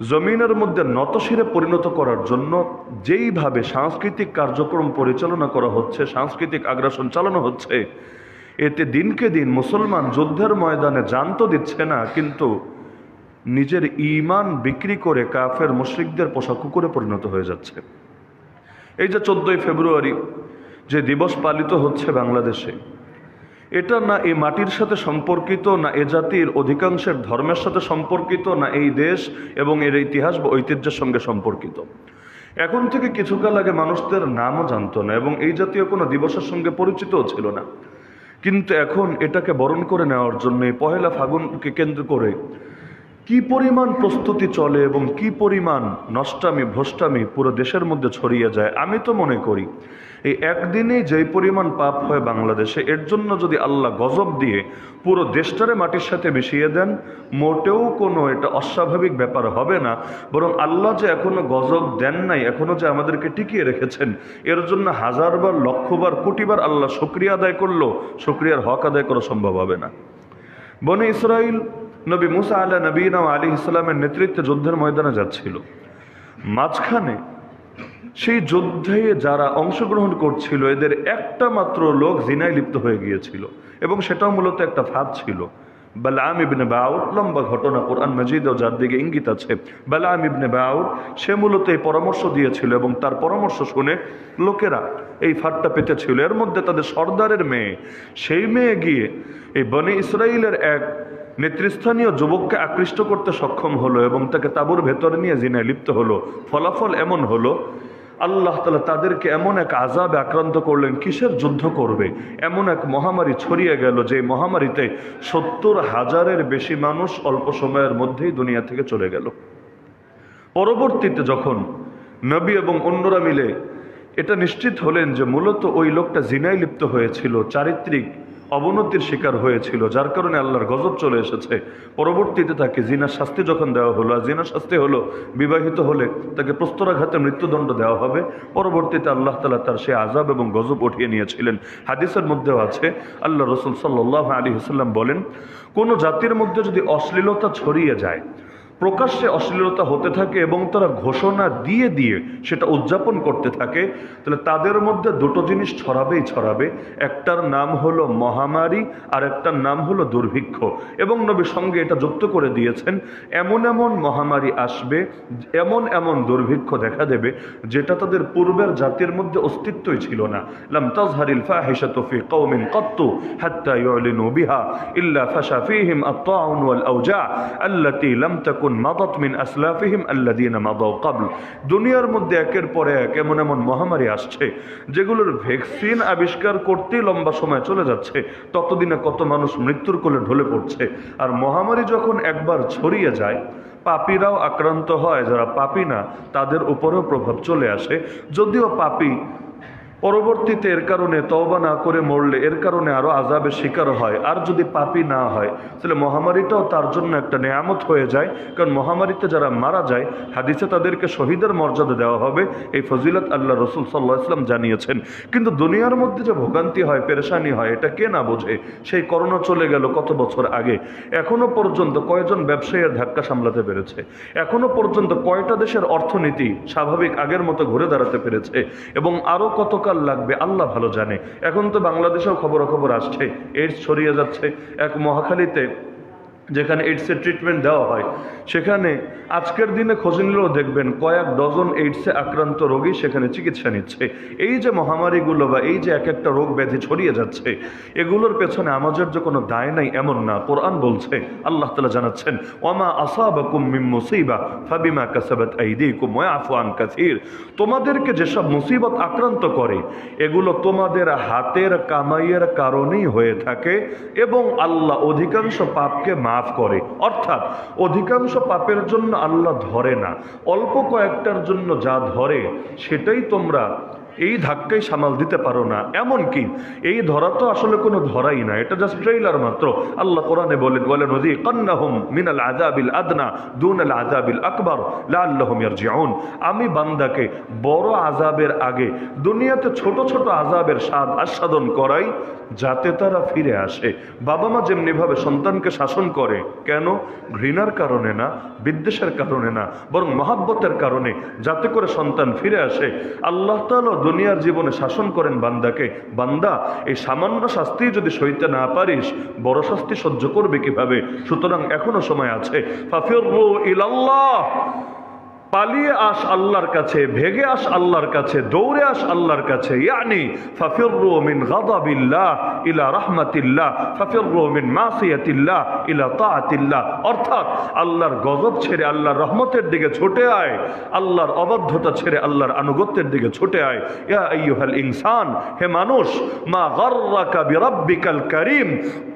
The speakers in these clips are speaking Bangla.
জমিনের মধ্যে নতশিরে পরিণত করার জন্য যেইভাবে সাংস্কৃতিক কার্যক্রম পরিচালনা করা হচ্ছে, সাংস্কৃতিক আগ্রাসন চালানো হচ্ছে, এতে দিনকে দিন মুসলমান যুদ্ধের ময়দানে জান তো দিচ্ছে না, কিন্তু নিজের ইমান বিক্রি করে কাফের মুশ্রিকদের পোশাক কুকুরে পরিণত হয়ে যাচ্ছে। এই যে চোদ্দোই ফেব্রুয়ারি যে দিবস পালিত হচ্ছে বাংলাদেশে এটা না এই মাটির সাথে সম্পর্কিত, না এ জাতির অধিকাংশের ধর্মের সাথে সম্পর্কিত, না এই দেশ এবং এর ইতিহাস বা ঐতিহ্যের সঙ্গে সম্পর্কিত। এখন থেকে কিছুকাল আগে মানুষদের নামও জানতো না এবং এই জাতীয় কোনো দিবসের সঙ্গে পরিচিতও ছিল না। কিন্তু এখন এটাকে বরণ করে নেওয়ার জন্য পহেলা ফাগুনকে কেন্দ্র করে কি পরিমাণ প্রস্তুতি চলে এবং কি পরিমাণ নষ্টামি, ভ্রষ্টামি পুরো দেশের মধ্যে ছড়িয়ে যায়, আমি তো মনে করি। এই একদিনেই যেই পরিমাণ পাপ হয় বাংলাদেশে, এর জন্য যদি আল্লাহ গজব দিয়ে পুরো দেশটারে মাটির সাথে মিশিয়ে দেন, মোটেও কোনো এটা অস্বাভাবিক ব্যাপার হবে না। বরং আল্লাহ যে এখনও গজব দেন নাই, এখনও যে আমাদেরকে টিকিয়ে রেখেছেন, এর জন্য হাজারবার, লক্ষবার, কোটিবার আল্লাহ শুক্রিয়া আদায় করল, শুক্রিয়ার হক আদায় করা সম্ভব হবে না। বনে ইসরাইল নবী মুসা আল্লাহ নবীন আলী ইসলামের নেতৃত্বে যুদ্ধের ময়দানে যাচ্ছিল। মাঝখানে সেই যুদ্ধে যারা অংশগ্রহণ করছিল, এদের একটা মাত্র লোক জিনায় লিপ্ত হয়ে গিয়েছিল এবং সেটাও মূলত একটা ফাঁদ ছিল। বালাম ইবনে বাউর লম্বা ঘটনা কোরআন ও যার দিকে ইঙ্গিত আছে। বালাম ইবনে বাউর সে মূলত এই পরামর্শ দিয়েছিল এবং তার পরামর্শ শুনে লোকেরা এই ফাঁদটা পেতেছিল। এর মধ্যে তাদের সর্দারের মেয়ে, সেই মেয়ে গিয়ে এই বনে ইসরায়েলের এক নেতৃস্থানীয় যুবককে আকৃষ্ট করতে সক্ষম হলো এবং তাকে তাঁবুর ভেতরে নিয়ে জিনায় লিপ্ত হলো। ফলাফল এমন হলো আল্লাহ তালা তাদেরকে এমন এক আজাবে আক্রান্ত করলেন, কিসের যুদ্ধ করবে? এমন এক মহামারী ছড়িয়ে গেল, যে মহামারীতে সত্তর হাজারের বেশি মানুষ অল্প সময়ের মধ্যেই দুনিয়া থেকে চলে গেল। পরবর্তীতে যখন নবী এবং অন্যরা মিলে এটা নিশ্চিত হলেন যে মূলত ওই লোকটা জিনায় লিপ্ত হয়েছিল, চারিত্রিক অবনতির শিকার হয়েছিল, যার কারণে আল্লাহর গজব চলে এসেছে। পরবর্তীতে তাকে জিনার শাস্তি যখন দেওয়া হলো, আর জিনার শাস্তি হলো বিবাহিত হলে তাকে প্রস্তরাঘাতে মৃত্যুদণ্ড দেওয়া হবে। পরবর্তীতে আল্লাহ তালা তার সে আজাব এবং গজব উঠিয়ে নিয়েছিলেন। হাদিসের মধ্যেও আছে, আল্লাহ রসুল সাল্লাহ আলী হুসাল্লাম বলেন, কোনো জাতির মধ্যে যদি অশ্লীলতা ছড়িয়ে যায় প্রকাশ্যে অশ্লীলতা হতে থাকে এবং তারা ঘোষণা দিয়ে দিয়ে সেটা উদযাপন করতে থাকে, তাহলে তাদের মধ্যে দুটো জিনিস ছড়াবেই ছড়াবে। একটার নাম হলো মহামারী, আর একটার নাম হলো দুর্ভিক্ষ। এবং নবী সঙ্গে এটা যুক্ত করে দিয়েছেন, এমন এমন মহামারী আসবে, এমন এমন দুর্ভিক্ষ দেখা দেবে, যেটা তাদের পূর্বের জাতির মধ্যে অস্তিত্বই ছিল না। লাম তাজহারিল ফাহিশাতু ফি কওমিন কাত্তু হাত্তা ইউলিনু বিহা ইল্লা ফাশা ফীহিম আত-তাউন ওয়াল আওজা আল্লাতী লাম তাকুন মাদাত মিন আসলাফিহিম আল্লাযীনা মাদাউ ক্বাবল। দুনিয়ার মধ্যে একের পর এক এমন এমন মহামারী আসছে, যেগুলোর ভ্যাকসিন আবিষ্কার করতেই লম্বা সময় চলে যাচ্ছে, ততদিনে কত মানুষ মৃত্যুর কোলে ঢলে পড়ছে। আর মহামারী যখন একবার ছড়িয়ে যায়, পাপীরাও আক্রান্ত হয়। যারা পাপী না, তাদের উপরেও প্রভাব চলে আসে। যদিও পাপী পরবর্তীতে এর কারণে তওবা না করে মরলে এর কারণে আরও আজাবের শিকার হয়। আর যদি পাপি না হয়, তাহলে মহামারীটাও তার জন্য একটা নেয়ামত হয়ে যায়। কারণ মহামারীতে যারা মারা যায়, হাদিসে তাদেরকে শহীদের মর্যাদা দেওয়া হবে, এই ফজিলত আল্লাহ রসুল সাল্লাহ ইসলাম জানিয়েছেন। কিন্তু দুনিয়ার মধ্যে যে ভোগান্তি হয়, পেরেশানি হয়, এটা কে না বোঝে? সেই করোনা চলে গেল কত বছর আগে। এখনও পর্যন্ত কয়জন ব্যবসায়ীর ধাক্কা সামলাতে পেরেছে? এখনও পর্যন্ত কয়টা দেশের অর্থনীতি স্বাভাবিক আগের মতো ঘুরে দাঁড়াতে পেরেছে? এবং আরও কতকাল লাগবে, আল্লাহ ভালো জানে। এখন তো বাংলাদেশেও খবর খবর আসছে এইডস ছড়িয়ে যাচ্ছে। এক মহাখালীতে যেখানে এইডসের ট্রিটমেন্ট দেওয়া হয় সেখানে আজকের দিনে খোঁজ নিলেও দেখবেন কয়েক ডজন এইডসে আক্রান্ত রোগী সেখানে চিকিৎসা নিচ্ছে। এই যে মহামারীগুলো বা এই যে এক একটা রোগ ব্যাধি ছড়িয়ে যাচ্ছে, এগুলোর পেছনে আমাদের যে কোনো দায় নাই এমন না। কোরআন বলছে, আল্লাহ তালা জানাচ্ছেন ওমা আসাবাকুম মিম মুসিবা ফাবিমা কাসাবাত আইদিকুম ওয়া আফু আন কাসির। তোমাদেরকে যেসব মুসিবত আক্রান্ত করে, এগুলো তোমাদের হাতের কামাইয়ের কারণেই হয়ে থাকে এবং আল্লাহ অধিকাংশ পাপকে মাফ করে। অর্থাৎ অধিকাংশ পাপের জন্য আল্লাহ ধরে না অল্প কয়েকটার জন্য যা ধরে সেটাই তোমরা এই ধাক্কাই সামাল দিতে পারো না। এমন কি এই ধরা তো আসলে কোনো ধরাই না, এটা জাস্ট ট্রেইলার মাত্র। আল্লাহ কোরআনে বলেন বলেন নদী কন্নাহুম মিনাল আজাবিল আদনা দুনাল আজাবিল আকবর লাল্লাহুম ইয়ারজিউন। আমি বান্দাকে বড় আজাবের আগে দুনিয়াতে ছোট ছোট আজাবের স্বাদ আস্বাদন করাই, যাতে তারা ফিরে আসে। বাবা মা যেমনিভাবে সন্তানকে শাসন করে, কেন? ঘৃণার কারণে না, বিদ্বেষের কারণে না, বরং মহাব্বতের কারণে, যাতে করে সন্তান ফিরে আসে। আল্লাহ তাআলা দুনিয়ার জীবনে শাসন করেন বান্দাকে, বান্দা, এই সামান্য শাস্তি যদি সইতে না পারিস, বড় শাস্তি সহ্য করবে কীভাবে? সুতরাং এখনও সময় আছে। ফাফিরু পালিয়ে আস আল্লাহর কাছে, ভেগে আস আল্লাহর কাছে, দৌড়ে আস আল্লাহর কাছে। ইয়ানি ফাফিরু মিন গাদাবিল্লাহ ইলা রাহমাতিল্লাহ ফাফিরু মিন মাসিয়াতিল্লাহ ইলা তাআতিল্লাহ। অর্থাৎ আল্লাহর গজব ছেড়ে আল্লাহর রহমতের দিকে ছুটে আয়, আল্লাহর অবাধ্যতা ছেড়ে আল্লাহর আনুগত্যের দিকে ছুটে আয়। ইয়া আইয়ুহাল ইনসান, হে মানুষ, মা গাররাকা বিরাব্বিকাল কারীম,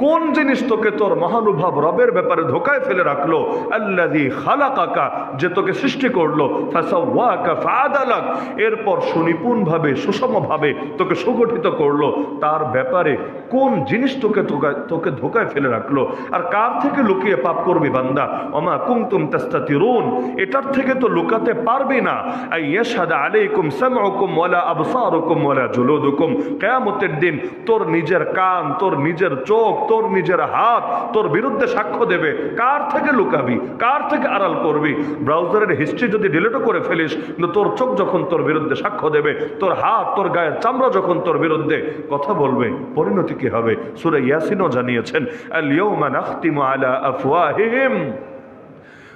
কোন জিনিস তোকে তোর মহানুভব রবের ব্যাপারে ধোকায় ফেলে রাখল? আল্লাযী খালাকাকা, যে তোকে সৃষ্টি করল ফাআদালাক। এরপর সুনিপুণভাবে, সুষমভাবে তোকে সুগঠিত করল। তার ব্যাপারে কোন জিনিস তোকে তোকে ধোকায় ফেলে রাখল? আর কার থেকে লুকিয়ে পাপ করবি বান্দা? ওমা কুমতুম তাস্তাতিরুন। এটার থেকে তো লুকাতে পারবি না। আই দিন তোর নিজের কান, তোর নিজের চোখ, তোর নিজের হাত, তোর বিরুদ্ধে সাক্ষ্য দেবে। কার থেকে লুকাবি? কার থেকে আড়াল করবি? ব্রাউজারের হিস্ট্রি যদি ডিলেটও করে ফেলিস, কিন্তু তোর চোখ যখন তোর বিরুদ্ধে সাক্ষ্য দেবে, তোর হাত, তোর গায়ের চামড়া যখন তোর বিরুদ্ধে কথা বলবে, পরিণতি কি হবে? সুরে ইয়াসিনও জানিয়েছেন আল আফওয়াহিহিম।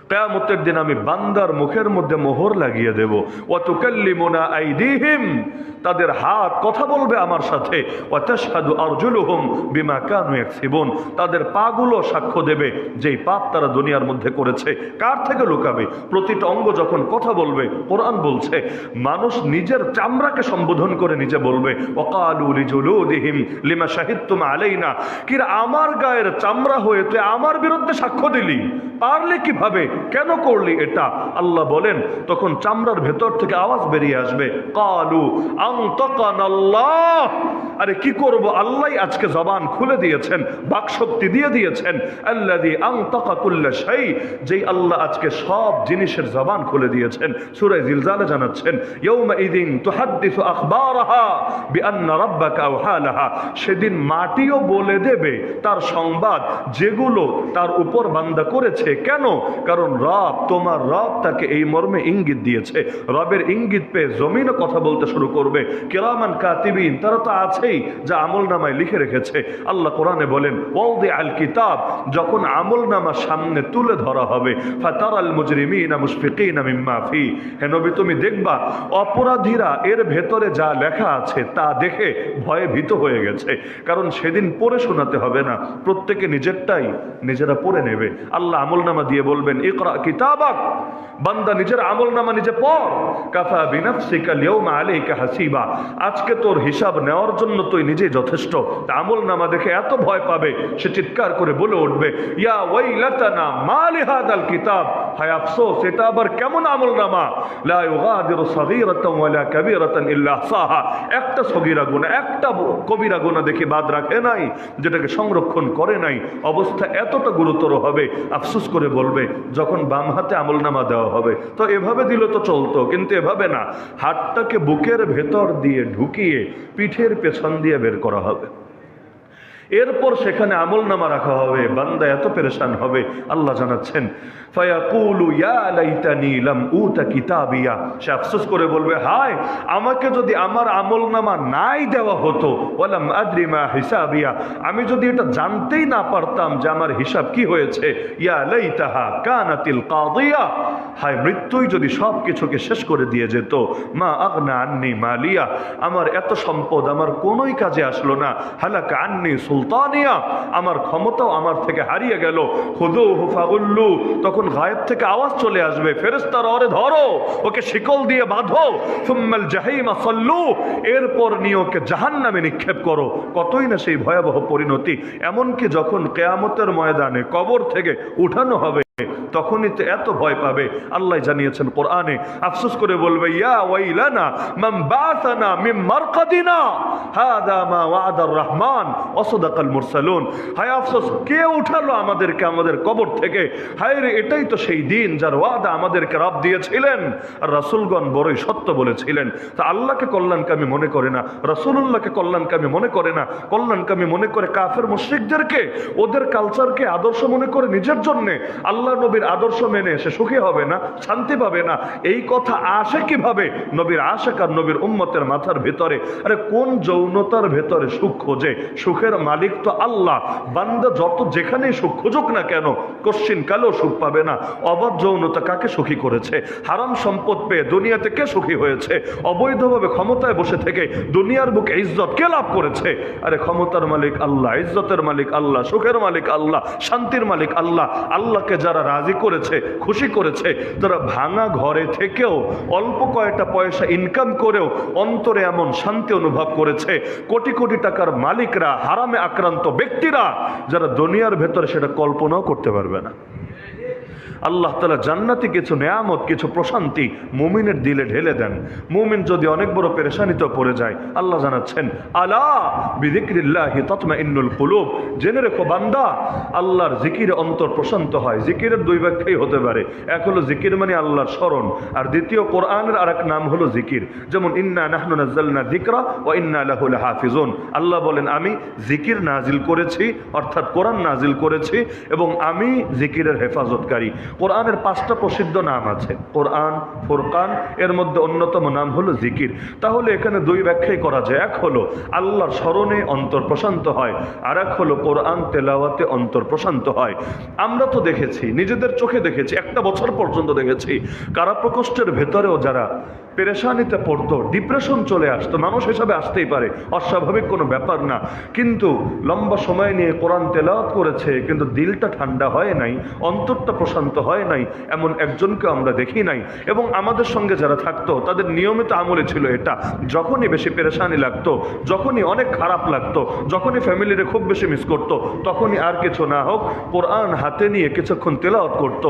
কেয়ামতের দিন আমি বান্দার মুখের মধ্যে মোহর লাগিয়ে দেব। ওয়াতুকাল্লিমুনা আইদিহিম। তাদের হাত কথা বলবে আমার সাথে। ওয়াতাশহাদু আরজুলুহুম বিমা কানু ইয়াকসিবুন। তাদের পাগুলো সাক্ষ্য দেবে যেই পাপ তারা দুনিয়ার মধ্যে করেছে। কার থেকে লুকাবে? প্রতিটা অঙ্গ যখন কথা বলবে, কোরআন বলছে। মানুষ নিজের চামড়াকে সম্বোধন করে নিজে বলবে, ওয়াকালু লিজুলুদিহিম লিমা শাহিদতুম আলাইনা। কিরা আমার গায়ের চামড়া হয়ে তুই আমার বিরুদ্ধে সাক্ষ্য দিলি? পারলে কীভাবে? কেন করলি এটা? আল্লাহ বলেন, তখন চামড়ার ভেতর থেকে আওয়াজ বেরিয়ে আসবে, কালু আল্লাহ আরে কি করব? আল্লাহ আজকে জবান খুলে দিয়েছেন, বাকশক্তি দিয়ে দিয়েছেন আল্লাদি আংতাকা কুল্লা শাই। যেই আল্লাহ আজকে সব জিনিসের জবান খুলে দিয়েছেন সূরা জিলজালে জানাচ্ছেন সেদিন মাটিও বলে দেবে তার সংবাদ, যেগুলো তার উপর বান্দা করেছে। কেন? কারণ রব, তোমার রব তাকে এই মর্মে ইঙ্গিত দিয়েছে। রবের ইঙ্গিত পেয়ে জমিনও কথা বলতে শুরু করবে। কেরামান কাতিবিন, তারা তো আছেই, যা আমল নামায় লিখে রেখেছে। আল্লাহ কোরআনে বলেন ওয়াউদি আল কিতাব, যখন আমল নামা সামনে তুলে ধরা হবে ফাতার আল মুজরিমিনা মুশফিকিনা মিম্মা ফি। হে নবী, তুমি দেখবা, অপরাধীরা এর ভেতরে যা লেখা আছে, তা দেখে ভয়ে ভীত হয়ে গেছে। কারণ সেদিন পড়ে শোনাতে হবে না। প্রত্যেকে নিজেরটাই নিজেরা পড়ে নেবে। আল্লাহ আমল নামা দিয়ে বলবেন নিজে আজকে তোর হিসাব নেওয়ার জন্য তুই নিজেই যথেষ্ট। আমল নামা দেখে এত ভয় পাবে, সে চিৎকার করে বলে উঠবে, ইয়া ওয়াইলাতানা, মা লিহাদাল কিতাব? হায় আফসোস, এটা আবার কেমন আমল নামা একটা সগীরা গুনাহ, একটা কবিরা গুনাহ দেখে বাদ রাখে নাই, যেটাকে সংরক্ষণ করে নাই। অবস্থা এতটা গুরুতর হবে, আফসোস করে বলবে, যখন বাম হাতে আমল নামা দেওয়া হবে। তো এভাবে দিলে তো চলতো, কিন্তু এভাবে না। হাতটাকে বুকের ভেতর দিয়ে ঢুকিয়ে পিঠের পেছন দিয়ে বের করা হবে। এরপর সেখানে আমল নামা রাখা হবে, বান্দা এত পেরেশান হবে, আল্লাহ জানাচ্ছেন সে করে বলবে, হায়, আমাকে যদি আমার আমল নামা নাই দেওয়া হতো হিসাবিয়া। আমি যদি এটা জানতেই না পারতাম যে আমার হিসাব কি হয়েছে, ইয়া লাইতাহা কানাতিল কাদিয়া। হায়, মৃত্যুই যদি সব কিছুকে শেষ করে দিয়ে যেত, মা আগনা আন্নি মালিয়া। আমার এত সম্পদ আমার কোনোই কাজে আসলো না। হালাকা আন্নি সুলতানিয়া, আমার ক্ষমতাও আমার থেকে হারিয়ে গেল। হুদু হুফাগুল্লু তখন গায়েব থেকে আওয়াজ চলে আসবে। ফেরেস্তার অরে ধরো, ওকে শিকল দিয়ে বাঁধো। সুম্মাল জাহিমা সল্লু, এরপর নিয়ে ওকে জাহান নামে নিক্ষেপ করো। কতই না সেই ভয়াবহ পরিণতি। এমনকি যখন কেয়ামতের ময়দানে কবর থেকে উঠানো হবে তখনই তো এত ভয় পাবে। আল্লাহ জানিয়েছেন কোরআনে, আফসোস করে বলবে, ইয়া ওয়াইলানা মিন রহমান ওয়াসাদাকাল মুরসালুন। হায় আফসোস, কে উঠালো আমাদেরকে আমাদের কবর থেকে? হায় রে, এটাই তো সেই দিন যার ওয়াদা আমাদেরকে দিয়েছিলেন। আর রাসূলগণ বড়ই সত্য বলেছিলেন। তা আল্লাহকে কল্যাণকামী মনে করে না, রাসূলুল্লাহকে কল্যাণকামী মনে করে না। কল্যাণকামী মনে করে কাফের মুশরিকদেরকে, ওদের কালচারকে আদর্শ মনে করে নিজের জন্যে। আল্লাহ নবীর আদর্শ মেনে সে সুখী হবে না, শান্তি পাবে না। এই কথা আসে কীভাবে? নবীর আশেক আর নবীর উম্মতের মাথার ভেতরে? আরে কোন যৌনতার ভেতরে সুখ খোঁজে? সুখের মালিক তো আল্লাহ। বান্দা যত যেখানেই সুখ খুঁজুক না কেন, কশ্চিন কালেও সুখ পাবে না। অবাধ যৌনতা কাকে সুখী করেছে? হারাম সম্পদ পেয়ে দুনিয়াতে কে সুখী হয়েছে? অবৈধভাবে ক্ষমতায় বসে থেকে দুনিয়ার বুকে ইজ্জত কে লাভ করেছে? আরে ক্ষমতার মালিক আল্লাহ, ইজ্জতের মালিক আল্লাহ, সুখের মালিক আল্লাহ, শান্তির মালিক আল্লাহ। আল্লাহকে যারা রাজি করেছে, খুশি করেছে, তারা ভাঙা ঘরে থেকেও অল্প কয়েকটা পয়সা ইনকাম করেও অন্তরে এমন শান্তি অনুভব করেছে। কোটি কোটি টাকার মালিকরা, হারামে আক্রান্ত ব্যক্তিরা, যারা দুনিয়ার ভেতরে সেটা কল্পনাও করতে পারবে না। আল্লাহ তালা জান্নাতি কিছু নেয়ামত, কিছু প্রশান্তি মুমিনের দিলে ঢেলে দেন। মুমিন যদি অনেক বড় পেরেশানিতে পড়ে যায়, আল্লাহ জানাচ্ছেন, আলা বিদিক্রিল্লাহি তৎমা ইন্নুল কুলুব। জেনে রেখো বান্দা, আল্লাহর জিকির অন্তর প্রশান্ত হয়। জিকিরের দুই ব্যাখ্যাই হতে পারে। এক হলো জিকির মানে আল্লাহর স্মরণ, আর দ্বিতীয় কোরআনের আর এক নাম হলো জিকির। যেমন, ইন্না নাহনু যিকরা ও ইন্না লাহু লাহাফিজুন। আল্লাহ বলেন, আমি জিকির নাজিল করেছি, অর্থাৎ কোরআন নাজিল করেছি এবং আমি জিকিরের হেফাজতকারী। কোরআনের পাঁচটা প্রসিদ্ধ নাম আছে। কোরআন, ফোরকান, এর মধ্যে অন্যতম নাম হলো জিকির। তাহলে এখানে দুই ব্যাখ্যাই করা যায়। এক হলো, আল্লাহর স্মরণে অন্তর প্রশান্ত হয়। আর এক হলো, কোরআন তেলাওয়াতে অন্তর প্রশান্ত হয়। আমরা তো দেখেছি, নিজেদের চোখে দেখেছি, একটা বছর পর্যন্ত দেখেছি কারা প্রকোষ্ঠের ভেতরেও যারা পেরেশানিতে পড়তো ডিপ্রেশন চলে আসতো, মানুষ হিসাবে আসতেই পারে, অস্বাভাবিক কোনো ব্যাপার না। কিন্তু লম্বা সময় নিয়ে কোরআন তেলাওয়াত করেছে, কিন্তু দিলটা ঠান্ডা হয় নাই, অন্তরটা প্রশান্ত হয় নাই, এমন একজনকে আমরা দেখি নাই। এবং আমাদের সঙ্গে যারা থাকতো, তাদের নিয়মিত আমলে ছিল এটা। যখনই বেশি পেরেশানি লাগতো, যখনই অনেক খারাপ লাগতো, যখনই ফ্যামিলিরে খুব বেশি মিস করতো, তখনই আর কিছু না হোক, কোরআন হাতে নিয়ে কিছুক্ষণ তেলাওয়াত করতো।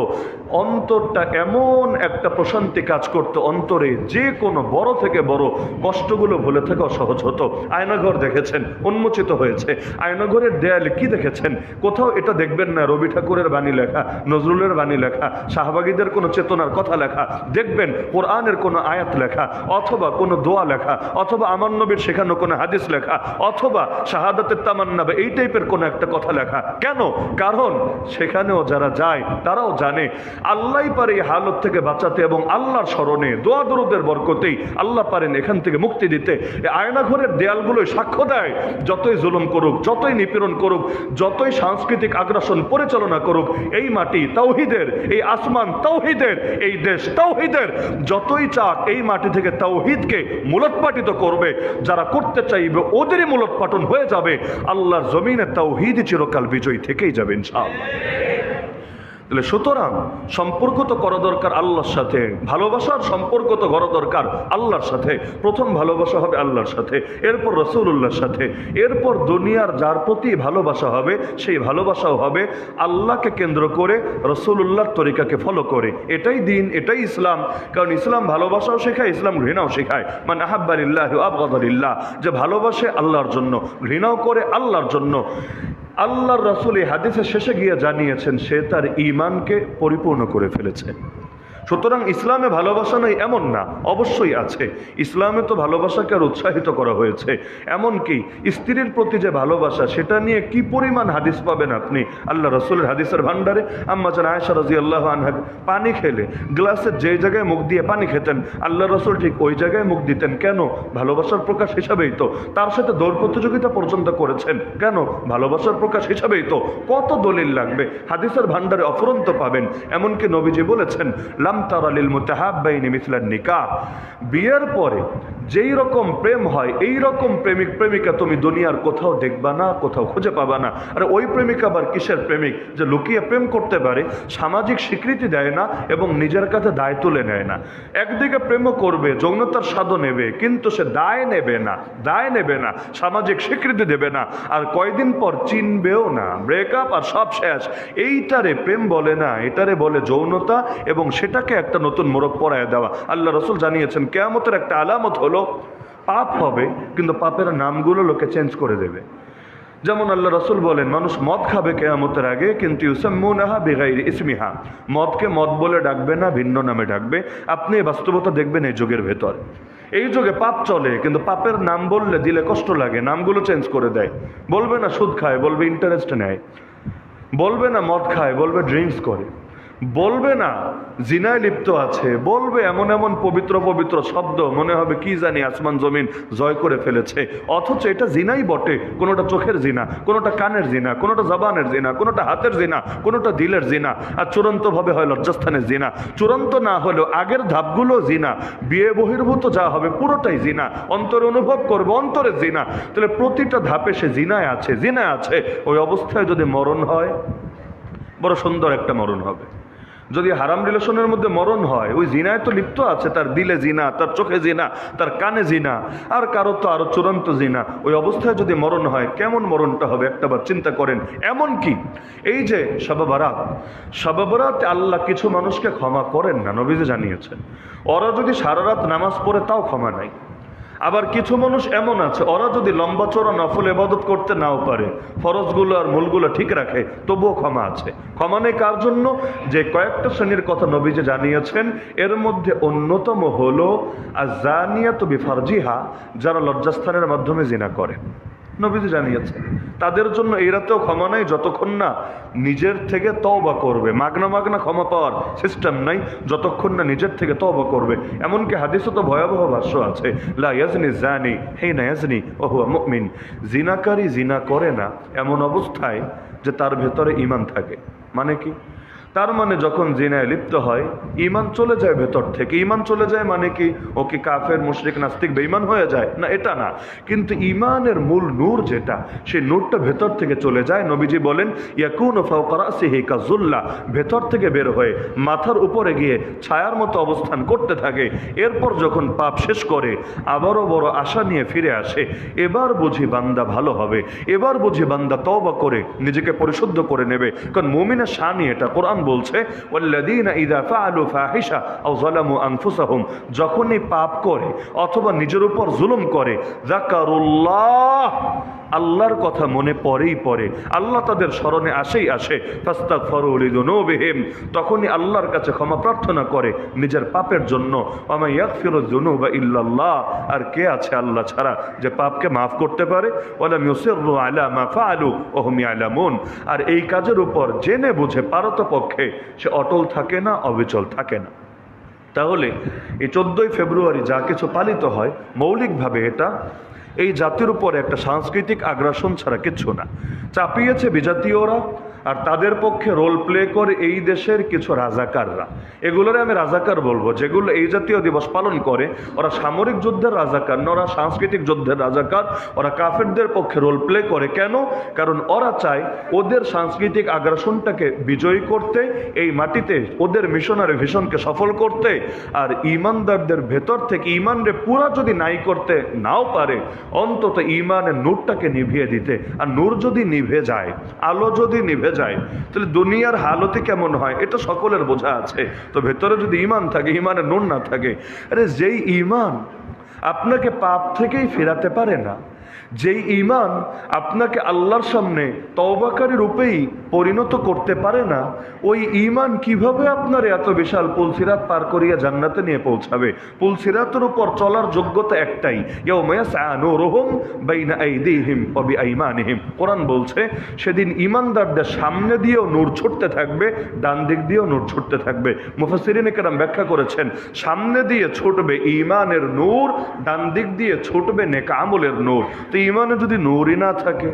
অন্তরটা এমন একটা প্রশান্তি কাজ করতো, অন্তরে যে কোনো বড় থেকে বড় কষ্টগুলো ভুলে থাকাও সহজ হতো। আয়নাঘর দেখেছেন, উন্মোচিত হয়েছে। আয়নাঘরের দেয়ালে কি দেখেছেন? কোথাও এটা দেখবেন না, রবি ঠাকুরের বাণী লেখা, নজরুলের বাণী লেখা, শাহবাগীদের কোনো চেতনার কথা লেখা, দেখবেন কোরআনের কোনো আয়াত লেখা, অথবা কোনো দোয়া লেখা, অথবা আমার নবীর শেখানো কোনো হাদিস লেখা, অথবা শাহাদাতের তামান্না বা এই টাইপের কোনো একটা কথা লেখা। কেন? কারণ সেখানেও যারা যায়, তারাও জানে, আল্লাহ পারে এই হালত থেকে বাঁচাতে এবং আল্লাহর স্মরণে দোয়া দরুদের বরকতেই আল্লাহ পারেন এখান থেকে মুক্তি দিতে। আয়নাঘরের দেয়ালগুলোই সাক্ষ্য দেয়, যতই জুলুম করুক, যতই নিপীড়ন করুক, যতই সাংস্কৃতিক আগ্রাসন পরিচালনা করুক, এই মাটি তাওহিদের, এই আসমান তাওহিদের, এই দেশ তাওহিদের, যতই চাক এই মাটি থেকে তাওহিদকে মূলোৎপাটিত করবে, যারা করতে চাইবে ওদেরই মূলোৎপাটন হয়ে যাবে। আল্লাহর জমিনে তাওহিদ চিরকাল বিজয়ী থেকেই যাবে ইনশাআল্লাহ। তাহলে সুতরাং সম্পর্ক তো করা দরকার আল্লাহর সাথে ভালোবাসার সম্পর্ক তো করা দরকার আল্লাহর সাথে। প্রথম ভালোবাসা হবে আল্লাহর সাথে, এরপর রসুল্লাহর সাথে, এরপর দুনিয়ার যার প্রতি ভালোবাসা হবে, সেই ভালোবাসাও হবে আল্লাহকে কেন্দ্র করে রসুল্লাহর তরিকাকে ফলো করে। এটাই দিন, এটাই ইসলাম। কারণ ইসলাম ভালোবাসাও শেখায়, ইসলাম ঘৃণাও শেখায়। মানে আহাব্বারিল্লাহ আবগাদিল্লাহ যে ভালোবাসে আল্লাহর জন্য, ঘৃণাও করে আল্লাহর জন্য। আল্লাহর রাসুল এই হাদিসের শেষে গিয়ে জানিয়েছেন সে তার ইমানকে পরিপূর্ণ করে ফেলেছে। সুতরাং ইসলামে ভালোবাসা নেই এমন না, অবশ্যই আছে। ইসলামে তো ভালোবাসাকে আর উৎসাহিত করা হয়েছে। এমনকি স্ত্রীর প্রতি যে ভালোবাসা, সেটা নিয়ে কি পরিমাণ হাদিস পাবেন আপনি? আল্লাহ রসুলের হাদিসের ভান্ডারে আম্মা জান আয়সা রাজি আল্লাহ আনহা পানি খেলে গ্লাসের যে জায়গায় মুখ দিয়ে পানি খেতেন, আল্লাহ রসুল ঠিক ওই জায়গায় মুখ দিতেন। কেন? ভালোবাসার প্রকাশ হিসাবেই তো। তার সাথে দৌড় প্রতিযোগিতা পর্যন্ত করেছেন। কেন? ভালোবাসার প্রকাশ হিসাবেই তো। কত দলিল লাগবে? হাদিসের ভান্ডারে অফুরন্ত পাবেন। এমনকি নবীজি বলেছেন, লাম তারালিল মুতাহাব্বাইনি মিসলান নিকাহ বিয়ের পরে যেই রকম প্রেম হয়, এই রকম প্রেমিক, প্রেমিকা তুমি দুনিয়ার কোথাও দেখবা না, কোথাও খুঁজে পাবা না। আর ওই প্রেমিকা আবার কিসের প্রেমিক? যে লুকিয়ে প্রেম করতে পারে, সামাজিক স্বীকৃতি দেয় না এবং নিজের কাছে দায় তুলে নেয় না। একদিকে প্রেমও করবে, যৌনতার স্বাদও নেবে, কিন্তু সে দায় নেবে না, দায় নেবে না, সামাজিক স্বীকৃতি দেবে না, আর কয়দিন পর চিনবেও না। ব্রেকআপ আর সব শেষ। এইটারে প্রেম বলে না, এটারে বলে যৌনতা এবং সেটাকে একটা নতুন মোড়ক পরায় দেওয়া। আল্লাহ রসুল জানিয়েছেন, কেয়ামতের একটা আলামত হলো পাপ হবে, কিন্তু পাপের নামগুলো লোকে চেঞ্জ করে দেবে। যেমন আল্লাহ রসুল বলেন, মানুষ মদ খাবে কেয়ামতের আগে, কিন্তু ইউসাম্মুনাহা বেগাইর ইসমিহা। মদকে মদ বলে ডাকবে না, ভিন্ন নামে ডাকবে। আপনি এই বাস্তবতা দেখবেন এই যুগের ভেতর। এই যুগে পাপ চলে, কিন্তু পাপের নাম বললে দিলে কষ্ট লাগে, নামগুলো চেঞ্জ করে দেয়। বলবে না, সুদ খায়, বলবে ইন্টারেস্ট নেয়। বলবে না, মদ খায়, বলবে ড্রিঙ্কস করে। বলবে না, জিনায় লিপ্ত আছে, বলবে এমন এমন পবিত্র পবিত্র শব্দ, মনে হবে কি জানি আসমান জমিন জয় করে ফেলেছে। অথচ এটা জিনাই বটে, কোনোটা চোখের জিনা, কোনোটা কানের জিনা, কোনোটা জবানের জিনা, কোনোটা হাতের জিনা, কোনোটা দিলের জিনা, আর চূড়ান্তভাবে হয় লজ্জাস্থানের জিনা। চূড়ান্ত না হলেও আগের ধাপগুলো জিনা, বিয়ে বহির্ভূত যা হবে পুরোটাই জিনা, অন্তরে অনুভব করবে অন্তরে জিনা। তাহলে প্রতিটা ধাপে সে জিনায় আছে জিনায় আছে। ওই অবস্থায় যদি মরণ হয়, বড় সুন্দর একটা মরণ হবে। যদি হারাম রিলেশনের মধ্যে মরণ হয়, ওই জিনায় তো লিপ্ত আছে, তার দিলে জিনা, তার চোখে জিনা, তার কানে জিনা, আর কারও তো আরও চূড়ান্ত জিনা। ওই অবস্থায় যদি মরণ হয়, কেমন মরণটা হবে একটাবার চিন্তা করেন। এমন কি? এই যে সবাবারাত সবাবারাত আল্লাহ কিছু মানুষকে ক্ষমা করেন না, নবীজি জানিয়েছেন। ওরা যদি সারা রাত নামাজ পড়ে, তাও ক্ষমা নাই। আবার কিছু মানুষ এমন আছে, ওরা যদি লম্বা চড়া নফল এবাদত করতে নাও পারে, ফরজগুলো আর মূলগুলো ঠিক রাখে, তবুও ক্ষমা আছে। ক্ষমা নেই কার জন্য? যে কয়েকটা শ্রেণির কথা নবীজি জানিয়েছেন, এর মধ্যে অন্যতম হলো তো বিফারজিহা, যারা লজ্জাস্থানের মাধ্যমে জিনা করে। নবীজি জানিয়েছেন তাদের জন্য এই রাতেও ক্ষমা নাই, যতক্ষণ না নিজের থেকে তওবা করবে। মাগনা মাগনা ক্ষমা পাওয়ার সিস্টেম নাই, যতক্ষণ না নিজের থেকে তওবা করবে। এমনকি হাদিসও তো ভয়াবহ ভাষ্য আছে, লা ইয়াজনি জানি হে না ওহুয়া মুমিন জিনাকারী জিনা করে না, এমন অবস্থায় যে তার ভেতরে ইমান থাকে। মানে কি? তার মানে যখন জিনায় লিপ্ত হয় ইমান চলে যায় ভেতর থেকে। ইমান চলে যায় মানে কি? ও কি কাফের, মুশরিক, নাস্তিক, বেঈমান হয়ে যায়? না, এটা না। কিন্তু ইমানের মূল নূর যেটা, সেই নূরটা ভেতর থেকে চলে যায়। নবীজি বলেন, ইয়াকুন ফাউকারাসিহি কাজুল্লাহ ভেতর থেকে বের হয়ে মাথার উপরে গিয়ে ছায়ার মতো অবস্থান করতে থাকে। এরপর যখন পাপ শেষ করে, আবারও বড় আশা নিয়ে ফিরে আসে। এবার বুঝি বান্দা ভালো হবে। এবার বুঝি বান্দা তওবা করে নিজেকে পরিশুদ্ধ করে নেবে। কারণ মুমিনের শানি এটা, কোরআন বলছে যখনই পাপ করে অথবা নিজের উপর জুলুম করে আল্লাহর কথা মনে পড়েই পড়ে। আল্লাহ তাদের স্মরণে আসেই আসে তখনই আল্লাহর কাছে ক্ষমা প্রার্থনা করে নিজের পাপের জন্য। ইয়াগফিরু ইল্লাল্লাহ আর কে আছে আল্লাহ ছাড়া যে পাপকে মাফ করতে পারে? আর এই কাজের উপর জেনে বুঝে পারতপক্ষে সে অটল থাকে না, অবিচল থাকে না। তাহলে এই চোদ্দোই ফেব্রুয়ারি যা কিছু পালিত হয়, মৌলিকভাবে এটা, এই জাতির উপরে একটা সাংস্কৃতিক আগ্রাসন ছাড়া কিছু না। চাপিয়েছে বিজাতীয়রা আর তাদের পক্ষে রোল প্লে করে এই দেশের কিছু রাজাকাররা। এগুলোরে আমি রাজাকার বলব, যেগুলো এই জাতীয় দিবস পালন করে, ওরা সামরিক যুদ্ধের রাজাকার না, ওরা সাংস্কৃতিক যুদ্ধের রাজাকার, ওরা কাফেরদের পক্ষে রোল প্লে করে। কেন? কারণ ওরা চায় ওদের সাংস্কৃতিক আগ্রাসনটাকে বিজয়ী করতে, এই মাটিতে ওদের মিশনারি ভিশনকে সফল করতে, আর ইমানদারদের ভেতর থেকে ইমানরে পুরা যদি নাই করতে নাও পারে, অন্তত ইমানের নূরটাকে নিভিয়ে দিতে। আর নূর যদি নিভে যায়, আলো যদি নিভে যায়, তাহলে দুনিয়ার হালতে কেমন হয়? এটা সকলের বোঝা আছে। তো ভেতরে যদি ইমান থাকে ইমানের নুন না থাকে, আরে যেই ইমান আপনাকে পাপ থেকেই ফেরাতে পারে না যেই ইমান আপনাকে আল্লাহর সামনে তওবাকারী রূপেই পরিণত করতে পারে না, ওই ইমান কীভাবে আপনার এত বিশাল পুলসিরাত পার করিয়া জান্নাতে নিয়ে পৌঁছাবে? পুলসিরাতের উপর চলার যোগ্যতা একটাই কোরআন বলছে, সেদিন ইমানদারদের সামনে দিয়েও নূর ছুটতে থাকবে, ডান দিক দিয়েও নূর ছুটতে থাকবে। মুফাসিরিনে কেরাম ব্যাখ্যা করেছেন, সামনে দিয়ে ছুটবে ইমানের নূর, ডান দিক দিয়ে ছুটবে নেক আমলের নূর। তো ইমানে যদি নৌরি না থাকে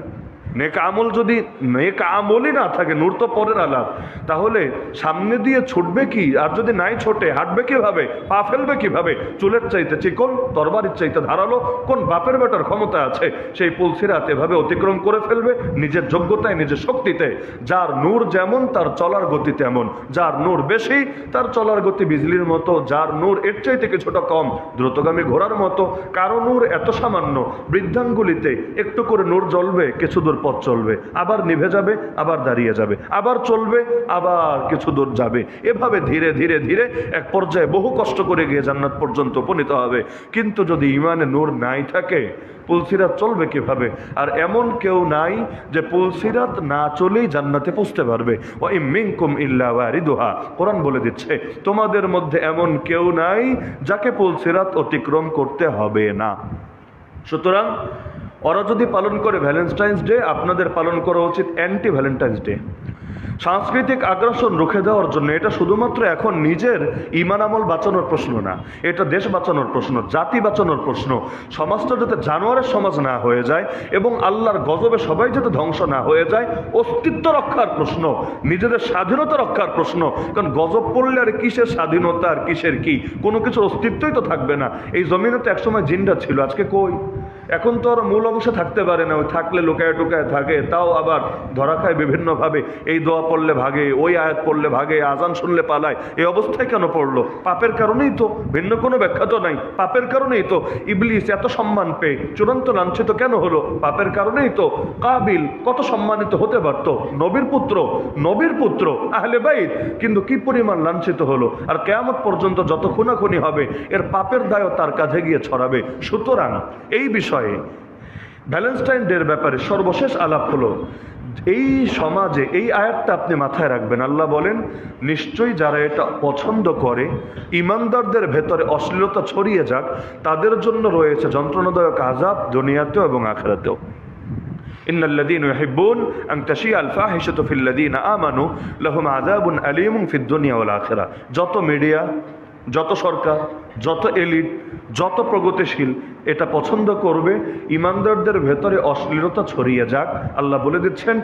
নেক আমল যদি নেক আমলই না থাকে, নূর তো পরের আলাপ, তাহলে সামনে দিয়ে ছুটবে কি? আর যদি নাই ছোটে, হাঁটবে কীভাবে? পা ফেলবে কীভাবে? চুলের চাইতে চিকন তরবারির চাইতে ধারালো, কোন বাপের বেটার ক্ষমতা আছে? সেই পুলসিরাত এভাবে অতিক্রম করে ফেলবে নিজের যোগ্যতায়, নিজের শক্তিতে। যার নূর যেমন, তার চলার গতি তেমন। যার নূর বেশি, তার চলার গতি বিজলির মতো। যার নূর এর চাইতে কিছুটা কম, দ্রুতগামী ঘোড়ার মতো। কারও নূর এত সামান্য, বৃদ্ধাঙ্গুলিতে একটু করে নূর জ্বলবে, কিছু দূর পথ চলবে। আবার নিভে যাবে, আবার দাঁড়িয়ে যাবে। আবার চলবে, আবার কিছু দূর যাবে। এভাবে ধীরে ধীরে ধীরে এক পর্যায়ে বহু কষ্ট করে গিয়ে জান্নাত পর্যন্ত উপনীত হবে। কিন্তু যদি ইমানে নূর নাই থাকে, পুলসিরাত চলবে কীভাবে? আর এমন কেউ নাই যে পুলসিরাত না চলেই জান্নাতে পৌঁছতে পারবে। ও ইমিংকুম ইল্লা ওয়ারিদুহা। কোরআন বলে দিচ্ছে, তোমাদের মধ্যে এমন কেউ নাই যাকে পুলসিরাত অতিক্রম করতে হবে না। সুতরাং ওরা যদি পালন করে ভ্যালেন্টাইন্স ডে আপনাদের পালন করা উচিত অ্যান্টি ভ্যালেন্টাইন্স ডে সাংস্কৃতিক আগ্রাসন রুখে দেওয়ার জন্য এটা শুধুমাত্র এখন নিজের ইমান আমল বাঁচানোর প্রশ্ন না, এটা দেশ বাঁচানোর প্রশ্ন, জাতি বাঁচানোর প্রশ্ন, সমাজটা যাতে জানোয়ারের সমাজ না হয়ে যায় এবং আল্লাহর গজবে সবাই যাতে ধ্বংস না হয়ে যায়, অস্তিত্ব রক্ষার প্রশ্ন, নিজেদের স্বাধীনতা রক্ষার প্রশ্ন, কারণ গজব পড়লে আর কিসের স্বাধীনতা আর কিসের কি? কোনো কিছুর অস্তিত্বই তো থাকবে না। এই জমিনে তো একসময় জিনটা ছিল, আজকে কই? এখন তো আর মূল অংশে থাকতে পারে না, ওই থাকলে লোকায় টুকায় থাকে, তাও আবার ধরা খায় বিভিন্নভাবে, এই দোয়া পড়লে ভাগে, ওই আয়াত পড়লে ভাগে আজান শুনলে পালায়, এই অবস্থায় কেন পড়ল? পাপের কারণেই তো, ভিন্ন কোনো ব্যাখ্যা তো নাই, পাপের কারণেই তো, ইবলিস এত সম্মান পেয়ে, চূড়ান্ত লাঞ্ছিত কেন হলো? পাপের কারণেই তো, কাবিল কত সম্মানিত হতে পারতো, নবীর পুত্র নবীর পুত্র, আহলে বাইত, কিন্তু কি পরিমাণ লাঞ্ছিত হলো? আর কেয়ামত পর্যন্ত যত খুনাখুনি হবে, এর পাপের দায়ও তার কাঁধে গিয়ে ছড়াবে, সুতরাং এই বিষয়ে ভ্যালেন্টাইন ডের ব্যাপারে সর্বশেষ আলাপ হলো এই সমাজে এই আয়াতটা আপনি মাথায় রাখবেন আল্লাহ বলেন নিশ্চয়ই যারা এটা পছন্দ করে ইমানদারদের ভেতরে অশ্লীলতা ছড়িয়ে যাক তাদের জন্য রয়েছে যন্ত্রণাদায়ক আজাব দুনিয়াতেও এবং আখেরাতেও إن الذين يحبون أن تشيع الفاحشة في الذين آمنوا لهم عذاب أليم في الدنيا والآخرة যত মিডিয়া যত সরকার, যত এলিট, যত প্রগতিশীল, এটা পছন্দ করবে, ইমানদারদের ভেতরে অশ্লীলতা ছড়িয়ে যাক, আল্লাহ বলে দিচ্ছেন।